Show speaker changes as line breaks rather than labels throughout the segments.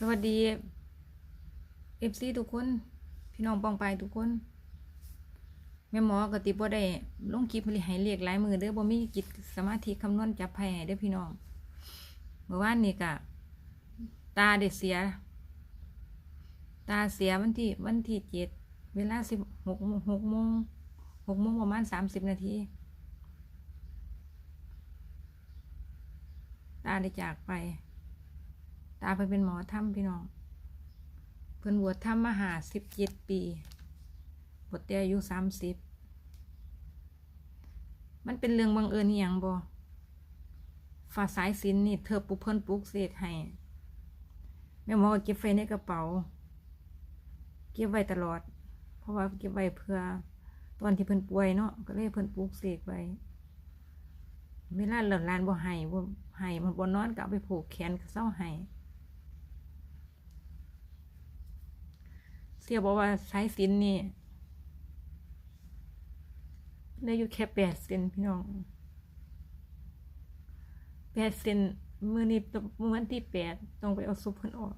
สวัสดีเอฟซีทุกคน พี่น้องปองไปทุกคน แม่หมอกติบ่ได้ลงคลิปให้เรียกหลายมือเด้อบ่มีจิตสมาธิคำนวณจับไพ่ให้เด้อพี่น้องเมื่อวานนี่กะ ตาได้เสีย ตาเสียวันที่วันที่เจ็ดเวลาสิบหกหกโมงหกโมงประมาณสามสิบนาทีตาได้จากไป ตาไปเป็นหมอถ้ำพี่น้อง เพิ่นบวชถ้ำมาหาสิบเจ็ดปี บวชแต่อายุสามสิบ มันเป็นเรื่องบังเอิญอย่างบ่ฝ่าสายสินนี่เธอปุกเพิ่นปุกเสกให้แม่หมอก็เก็บไว้ในกระเป๋า เก็บไว้ตลอด เพราะว่าเก็บไว้เพื่อตอนที่เพิ่นป่วยเนาะก็เลยเพิ่นปลุกเสกไว้เวลาเหลือลานบ่ให้บ่ให้มันบ่นอนก็เอาไปผูกแขนก็เศร้าให้ เสียบอกว่าสายสินนี่ได้อยู่แค่แปดเซนพี่น้องแปดเซนมือนี้มือวันที่แปดต้องไปเอาซุปเพิ่นออก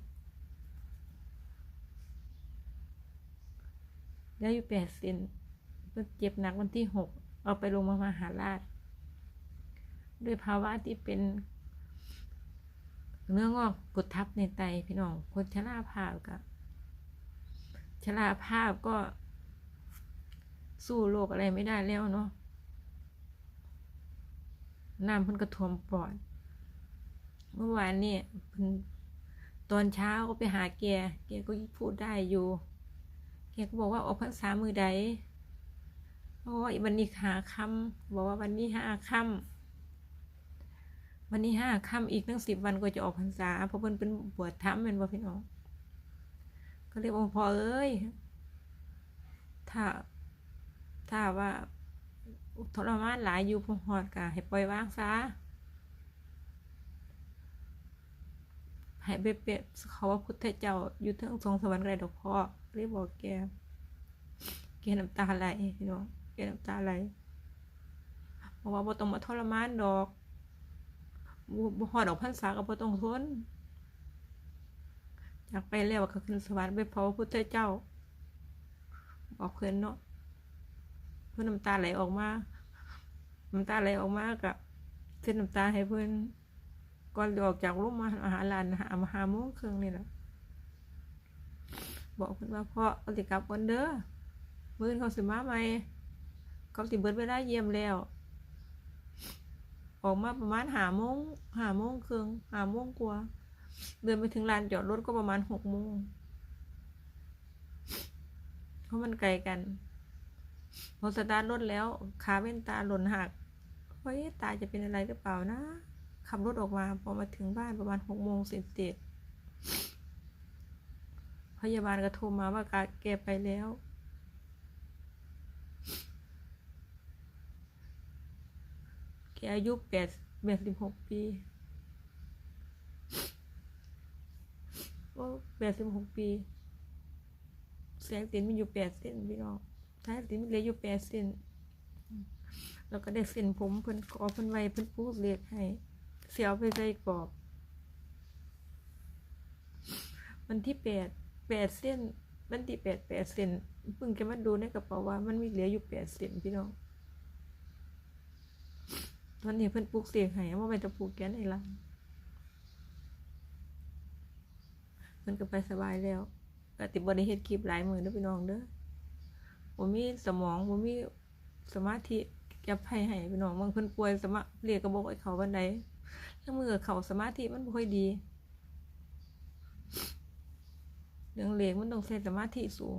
ได้อยู่แปดเซนเพิ่เจ็บหนักวันที่หกเอาไปโรงพยาบาลมหาราชด้วยภาวะที่เป็นเนื้องอกกดทับในไตพี่น้องคนชราภาพกับ ชราภาพก็สู้โรคอะไรไม่ได้แล้วเนาะน้ำเพิ่นกระท่วมปอด เมื่อวานนี่เพิ่นตอนเช้าก็ไปหาแก แกก็พูดได้อยู่ แกก็บอกว่าออกพรรษามือใดเพราะว่าวันนี้หาคำบอกว่าวันนี้ห้าคำวันนี้ห้าคำอีกตั้งสิบวันก็จะออกพรรษาเพราะเพิ่นเป็นบวชธรรมเป็นบ่พี่น้อง ก็เรียกว่าพอเอ้ย ถ้า ถ้าว่าทรมานหลายอยู่พงหอดกะให้ปล่อยวางซะให้ไปเป็ดเขาว่าพุทธเจ้าอยู่เทิงทรงสวรรค์ไรดอกพ่อเรียกบอกแกแกน้ำตาไหลพี่น้องแกน้ำตาไหลบอกว่าบ่ต้องมาทรมานดอกบ่หอดออกพรรษาก็บ่ต้องทน จากไปแล้วก็ขึ้นสวรรค์ไปเผาพระพุทธเจ้าบอกเพื่อนเนาะเพื่อนน้ำตาไหลออกมาน้ำตาไหลออกมากับเส้นน้ำตาให้เพื่อนก่อนออกจากโรงมาอาหารลานหามาหาโมงเครึ่องนี่แหละบอกเพื่อนว่าพ่อเขาสิกลับวันเด้อมื้อเขาสิมาใหม่เขาสิเบิดเวลาเยี่ยมแล้ว ออกมาประมาณหาโมงหาโมงเครึ่องหาโมงกว่า เดินไปถึงลานจอดรถก็ประมาณหกโมงเพราะมันไกลกัน พอสตาร์ทรถแล้วขาเว้นตาหล่นหักเฮ้ยตาจะเป็นอะไรหรือเปล่านะ ขับรถออกมาพอมาถึงบ้านประมาณหกโมงเสร็จเสร็จพยาบาลก็โทรมาว่ากาแกไปแล้ว แกอายุแปดแปดสิบหกปี โอ้แปดสิบหกปีแสงตินมีอยู่แปดเส้นพี่น้องแสงตินมีเหลืออยู่แปดเส้นแล้วก็ได้เส้นผมเพิ่นกอเพิ่นไว้เพิ่นพูดเรียกให้ เสียวไปใส่กรอบวันที่แปดแปดเส้นวันที่แปดแปดเส้นเพิ่งจะมาดูในกระเป๋าว่า มันมีเหลืออยู่แปดเส้นพี่น้องตอนนี้เพิ่นปลูกเสียงให้ว่าไปจะปลูกแกนไอ้ลัง มันก็ไปสบายแล้วก็ติบริเฮ็ดคลิปหลายมือเด้อพี่น้องเด้อผมมีสมองผมมีสมาธิจับไผให้พี่น้องบางคนป่วยสมาเรียกกระบอกไอ้เขาวันไดแล้วมือเขาสมาธิมันบ่ค่อยดีเรื่องเลขมันต้องใช้สมาธิสูง